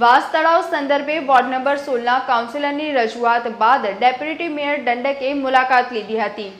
વાસ તળાવ સંદર્ભે ward number સોળના કાઉન્સિલરની રજૂઆત બાદ ડેપ્યુટી મેયર દંડકે મુલાકાત લીધી હતી.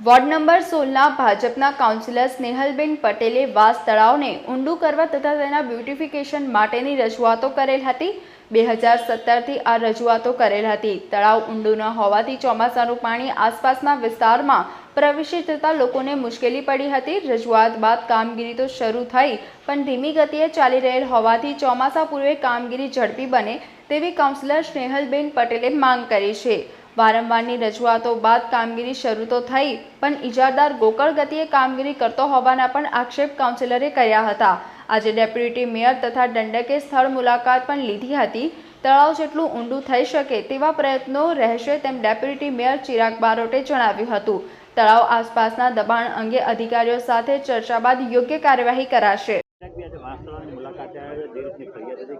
વોર્ડ નંબર સોળના ભાજપના કાઉન્સિલર સ્નેહલબેન પટેલે વાસ તળાવને ઊંડું કરવા તથા તેના બ્યુટિફિકેશન માટેની રજૂઆતો કરેલ હતી. બે હજાર સત્તરથી આ રજૂઆતો કરેલ હતી. તળાવ ઊંડું ન હોવાથી ચોમાસાનું પાણી આસપાસના વિસ્તારમાં પ્રવેશી જતાં લોકોને મુશ્કેલી પડી હતી. રજૂઆત બાદ કામગીરી તો શરૂ થઈ, પણ ધીમી ગતિએ ચાલી રહેલ હોવાથી ચોમાસા પૂર્વે કામગીરી ઝડપી બને તેવી કાઉન્સિલર સ્નેહલબેન પટેલે માંગ કરી છે. વારંવારની રજૂઆતો બાદ કામગીરી શરૂ તો થઈ, પણ ઇજારદાર ગોકળ ગતિએ કામગીરી કરતો હોવાના પણ આક્ષેપ કાઉન્સિલરે કર્યા હતા. આજે ડેપ્યુટી મેયર તથા દંડકે સ્થળ મુલાકાત પણ લીધી હતી. તળાવ જેટલું ઊંડું થઈ શકે તેવા પ્રયત્નો રહેશે તેમ ડેપ્યુટી મેયર ચિરાગ બારોટે જણાવ્યું હતું. તળાવ આસપાસના દબાણ અંગે અધિકારીઓ સાથે ચર્ચા બાદ યોગ્ય કાર્યવાહી કરાશે બી આજે વાંસતળાવની મુલાકાતે આવ્યા જે રીતની ફરિયાદ હતી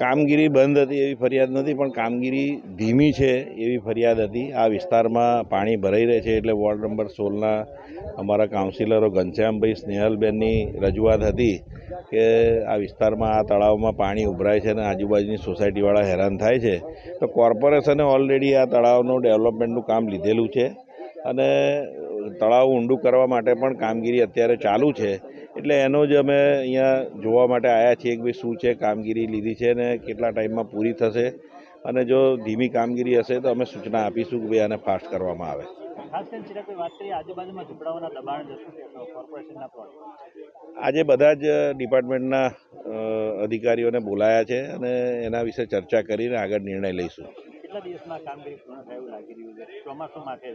કામગીરી બંધ હતી એવી ફરિયાદ નથી, પણ કામગીરી ધીમી છે એવી ફરિયાદ હતી. આ વિસ્તારમાં પાણી ભરાઈ રહે છે એટલે વોર્ડ નંબર સોળના અમારા કાઉન્સિલરો ઘનશ્યામભાઈ સ્નેહલબેનની રજૂઆત હતી કે આ વિસ્તારમાં આ તળાવમાં પાણી ઉભરાય છે અને આજુબાજુની સોસાયટીવાળા હેરાન થાય છે. તો કોર્પોરેશને ઓલરેડી આ તળાવનું ડેવલપમેન્ટનું કામ લીધેલું છે અને તળાવ ઊંડું કરવા માટે પણ કામગીરી અત્યારે ચાલુ છે. એટલે એનો જ અમે અહીંયા જોવા માટે આવ્યા છીએ કે ભાઈ શું છે કામગીરી લીધી છે ને કેટલા ટાઈમમાં પૂરી થશે. અને જો ધીમી કામગીરી હશે તો અમે સૂચના આપીશું કે ભાઈ આને ફાસ્ટ કરવામાં આવે. આજે બધા જ ડિપાર્ટમેન્ટના અધિકારીઓને બોલાયા છે અને એના વિશે ચર્ચા કરીને આગળ નિર્ણય લઈશું. કેટલા દિવસમાં કામગીરી પૂર્ણ થયું લાગી રહ્યું છે? ચોમાસું છે.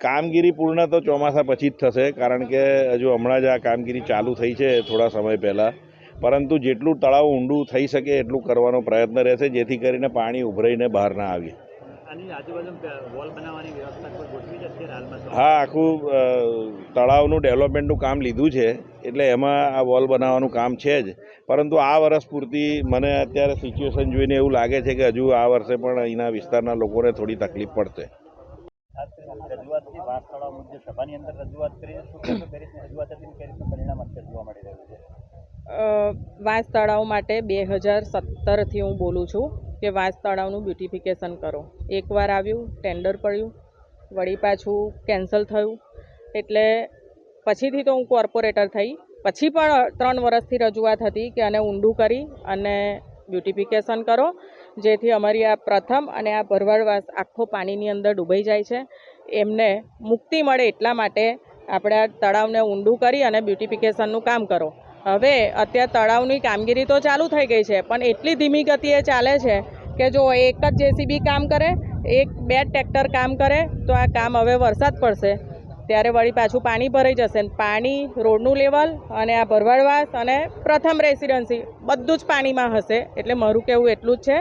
કામગીરી પૂર્ણ તો ચોમાસા પછી જ થશે કારણ કે હજુ હમણાં જ આ કામગીરી ચાલુ થઈ છે થોડા સમય પહેલાં. પરંતુ જેટલું તળાવ ઊંડું થઈ શકે એટલું કરવાનો પ્રયત્ન રહેશે જેથી કરીને પાણી ઉભરાઈને બહાર ના આવે? હા આખું તળાવનું ડેવલપમેન્ટનું કામ લીધું છે એટલે એમાં આ વોલ બનાવવાનું કામ છે જ. પરંતુ આ વર્ષ પૂરતી મને અત્યારે સિચ્યુએશન જોઈને એવું લાગે છે કે હજુ આ વર્ષે પણ અહીંના વિસ્તારના લોકોને થોડી તકલીફ પડશે. વાંસ તળાવ માટે બે હજાર સત્તરથી હું બોલું છું કે વાંસ તળાવનું બ્યુટિફિકેશન કરો. એકવાર આવ્યું, ટેન્ડર પડ્યું, વળી પાછું કેન્સલ થયું. એટલે પછીથી તો હું કોર્પોરેટર થઈ. પછી પણ ત્રણ વર્ષથી રજૂઆત હતી કે આને ઊંડું કરી અને બ્યુટિફિકેશન કરો, જેથી અમારી આ પ્રથમ અને આ ભરવાડવાસ આખો પાણીની અંદર ડૂબાઈ જાય છે. એમને મુક્તિ મળે એટલા માટે આપણે આ તળાવને ઊંડું કરી અને બ્યુટિફિકેશનનું કામ કરો. હવે અત્યારે તળાવની કામગીરી તો ચાલુ થઈ ગઈ છે, પણ એટલી ધીમી ગતિએ ચાલે છે કે જો એક જ જેસીબી કામ કરે, એક બે ટ્રેક્ટર કામ કરે, તો આ કામ હવે વરસાદ પડશે. ત્યારે વળી પાછું પાણી ભરાઈ જશે. પાણી રોડનું લેવલ અને આ ભરવાડવાસ અને પ્રથમ રેસિડન્સી બધું જ પાણીમાં હશે. એટલે મારું કહેવું એટલું જ છે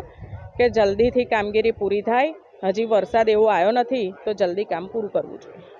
કે જલ્દીથી કામગીરી પૂરી થાય. હજી વરસાદ એવો આવ્યો નથી, તો જલ્દી કામ પૂરું કરવું જોઈએ.